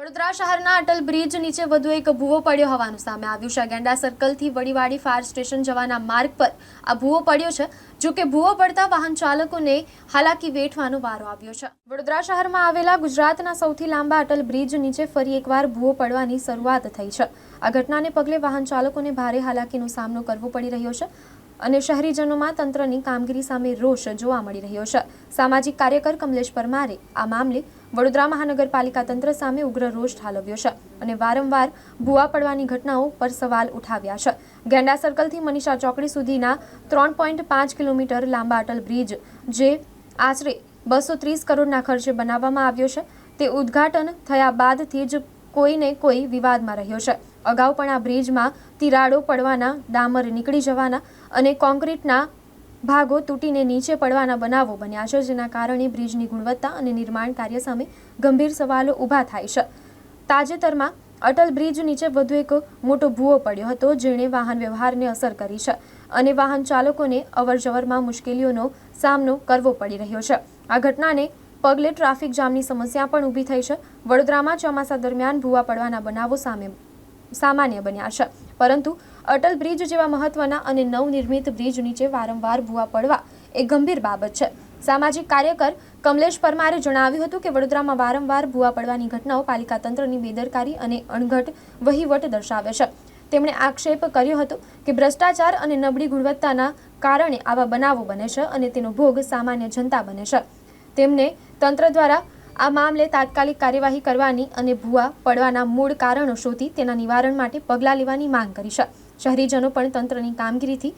વડોદરા શહેરના અટલ બ્રિજ નીચે વધુ એક ભૂવો પડ્યો હોવાનું સામે આવ્યું છે. ગેંડા સર્કલથી વડીવાડી ફાયર સ્ટેશન જવાના માર્ગ પર આ ભૂવો પડ્યો છે. જો કે ભૂવો પડતા વાહન ચાલકોને હાલાકી વેઠવાનો વારો આવ્યો છે. વડોદરા શહેરમાં આવેલા ગુજરાતના સૌથી લાંબા અટલ બ્રિજ નીચે ફરી એકવાર ભૂવો પડવાની શરૂઆત થઈ છે. આ ઘટનાને પગલે વાહન ચાલકોને ભારે હાલાકીનો સામનો કરવો પડી રહ્યો છે અને શહેરીજનોમાં તંત્રની કામગીરી સામે રોષ જોવા મળી રહ્યો છે. સામાજિક કાર્યકર કમલેશ પરમારે આ મામલે વડોદરા મહાનગરપાલિકા તંત્ર સામે ઉગ્ર રોષ ઠાલવ્યો છે અને વારંવાર ભૂવા પડવાની ઘટનાઓ પર સવાલ ઉઠાવ્યા છે. ગેંડા સર્કલથી મનીષા ચોકડી સુધીના ત્રણ પોઈન્ટ પાંચ કિલોમીટર લાંબા અટલ બ્રિજ, જે આશરે બસો ત્રીસ કરોડના ખર્ચે બનાવવામાં આવ્યો છે, તે ઉદ્ઘાટન થયા બાદથી જ કોઈને કોઈ વિવાદમાં રહ્યો છે. અગાઉ પણ આ બ્રિજમાં તિરાડો પડવાના, ડામર નીકળી જવાના અને કોન્ક્રીટના ભાગો તૂટીને નીચે પડવાના બનાવો બન્યા છે, જેના કારણે બ્રિજની ગુણવત્તા અને નિર્માણ કાર્ય સામે ગંભીર સવાલો ઊભા થાય છે. તાજેતરમાં અટલ બ્રિજ નીચે વધુ એક મોટો ભૂવો પડ્યો હતો, જેણે વાહન વ્યવહારને અસર કરી છે અને વાહન ચાલકોને અવરજવરમાં મુશ્કેલીઓનો સામનો કરવો પડી રહ્યો છે. આ ઘટનાને પગલે ટ્રાફિક જામની સમસ્યા પણ ઊભી થઈ છે. વડોદરામાં ચોમાસા દરમિયાન ભૂવા પડવાના બનાવો સામે સામાન્ય બન્યા છે, પરંતુ અટલ બ્રિજ જેવા મહત્વના અને નવનિર્મિત બ્રિજ નીચે વારંવાર ભૂવા પડવા એ ગંભીર બાબત છે. સામાજિક કાર્યકર કમલેશ પરમારે જણાવ્યું હતું કે વડોદરામાં વારંવાર ભૂવા પડવાની ઘટનાઓ પાલિકા તંત્રની બેદરકારી અને અણઘટ વહીવટ દર્શાવે છે. તેમણે આક્ષેપ કર્યો હતો કે ભ્રષ્ટાચાર અને નબળી ગુણવત્તાના કારણે આવા બનાવો બને છે અને તેનો ભોગ સામાન્ય જનતા બને છે. તેમને તંત્ર દ્વારા આ મામલે તાત્કાલિક કાર્યવાહી કરવાની અને ભૂવા પડવાના મૂળ કારણો શોધી તેના નિવારણ માટે પગલાં લેવાની માંગ કરી છે. શહેરીજનો પણ તંત્રની કામગીરીથી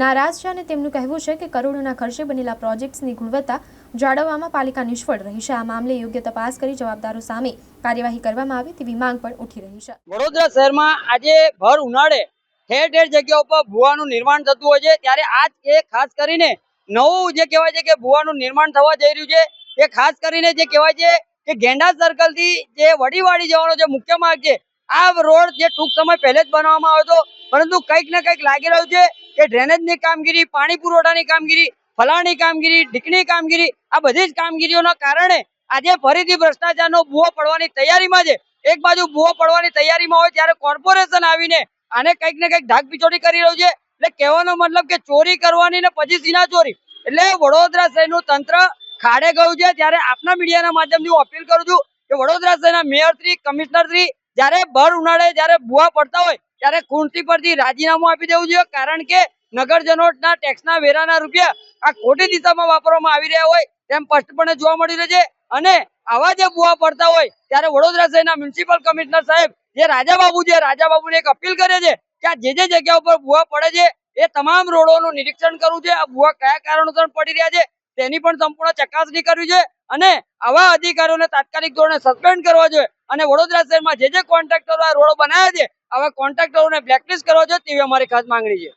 નારાજ છે અને તેમનું કહેવું છે કે કરોડોના ખર્ચે બનેલા પ્રોજેક્ટ્સની ગુણવત્તા જાળવવામાં પાલિકા નિષ્ફળ રહી છે. આ મામલે યોગ્ય તપાસ કરી જવાબદારો સામે કાર્યવાહી કરવામાં આવે તેવી માંગ પણ ઉઠી રહી છે. વડોદરા શહેરમાં આજે ભર ઉનાળે ઠેર ઠેર જગ્યા ઉપર ભૂવાનું નિર્માણ થતું હોય છે. ત્યારે આજ એ ખાસ કરીને નવું જે કહેવાય છે કે ભૂવાનું નિર્માણ થવા જઈ રહ્યું છે, એ ખાસ કરીને જે કહેવાય છે કે ગેંડા સર્કલથી જે વડીવાડી જવાનો જે મુખ્ય માર્ગ છે, આ રોડ જે ટૂંક સમય પહેલે જ બનાવવામાં આવ્યો હતો. પરંતુ કંઈક ને કંઈક લાગી રહ્યું છે કે ડ્રેનેજની કામગીરી, પાણી પુરવઠાની કામગીરી, ફલાણી કામગીરી, ઢીકણી કામગીરી, આ બધી જ કામગીરીઓના કારણે આજે ફરીથી ભ્રષ્ટાચારનો ભૂવો પડવાની તૈયારીમાં છે. એક બાજુ ભૂવો પડવાની તૈયારીમાં હોય ત્યારે કોર્પોરેશન આવીને આને કંઈક ને કંઈક ધાક પીછોડી કરી રહ્યું છે. એટલે કહેવાનો મતલબ કે ચોરી કરવાની ને પછી સીના ચોરી. એટલે વડોદરા શહેરનું તંત્ર ખાડે ગયું છે. ત્યારે આપના મીડિયાના માધ્યમથી હું અપીલ કરું છું કે વડોદરા શહેરના મેયર શ્રી, કમિશનર શ્રી જ્યારે ભર ઉનાળે જ્યારે ભૂવા પડતા હોય ત્યારે ખુરશી પરથી રાજીનામું આપી દેવું જોઈએ, કારણ કે નગરજનોના ટેક્સના વેરાના રૂપિયા આ ખોટી દિશામાં વાપરવામાં આવી રહ્યા હોય તેમ સ્પષ્ટપણે જોવા મળી રહ્યું છે. અને આવા જે ભૂવા પડતા હોય, ત્યારે વડોદરા શહેરના મ્યુનિસિપલ કમિશનર સાહેબ, જે રાજાબાબુ છે, રાજાબાબુને એક અપીલ કરે છે કે આ જે જે જગ્યા ઉપર ગુવા પડે છે, એ તમામ રોડોનું નિરીક્ષણ કરવું છે. આ ભૂવા કયા કારણોસર પડી રહ્યા છે, તેની પણ સંપૂર્ણ ચકાસણી કરવી છે અને આવા અધિકારીઓને તાત્કાલિક ધોરણે સસ્પેન્ડ કરવા જોઈએ. અને વડોદરા શહેરમાં જે જે કોન્ટ્રાક્ટરો આ રોડો બનાવ્યા છે આવા કોન્ટ્રાક્ટરોને બ્લેકલિસ્ટ કરવા જોઈએ તેવી અમારી ખાસ માંગણી છે.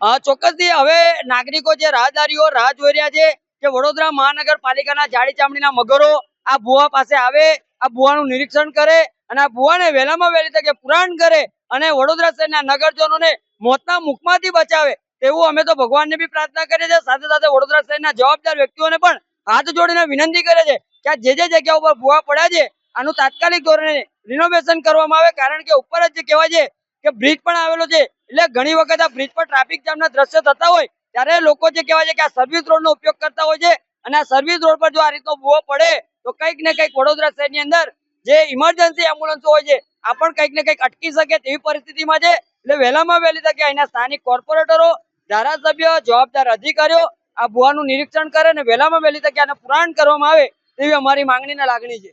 હા ચોક્કસથી. હવે નાગરિકો જે રાહદારીઓ રાહ જોઈ રહ્યા છે કે વડોદરા મહાનગરપાલિકાના જાડી ચામડીના મગરો આ ભુવા પાસે આવે આ ભુવાનું નિરીક્ષણ કરે અને આ ભુવાને વહેલામાં વહેલી તકે પુરાણ કરે અને વડોદરા શહેરના નગરજનોને મોતના મુખમાંથી બચાવે તેવું અમે તો ભગવાનને બી પ્રાર્થના કરીએ છીએ. સાથે સાથે વડોદરા શહેરના જવાબદાર વ્યક્તિઓને પણ હાથ જોડીને વિનંતી કરે છે કે જે જે જગ્યા ઉપર ભુવા પડ્યા છે આનું તાત્કાલિક ધોરણે રિનોવેશન કરવામાં આવે, કારણ કે ઉપર જ કહેવાય છે કે બ્રિજ પણ આવેલો છે. એટલે ઘણી વખત આ બ્રિજ પર ટ્રાફિક જામના દ્રશ્ય થતા હોય, ત્યારે લોકો જે કહેવાય છે કે આ સર્વિસ રોડનો ઉપયોગ કરતા હોય છે. અને આ સર્વિસ રોડ પર જો આ રીતનો ભૂવો પડે, તો કંઈક ને કંઈક વડોદરા શહેરની અંદર જે ઇમરજન્સી એમ્બ્યુલન્સો હોય છે, આ પણ કંઈક ને કંઈક અટકી શકે તેવી પરિસ્થિતિમાં છે. એટલે વહેલામાં વહેલી તકે અહીંના સ્થાનિક કોર્પોરેટરો, ધારાસભ્ય, જવાબદાર અધિકારીઓ આ ભૂવાનું નિરીક્ષણ કરે અને વહેલામાં વહેલી તકે આને પુરાણ કરવામાં આવે તેવી અમારી માંગણીને લાગણી છે.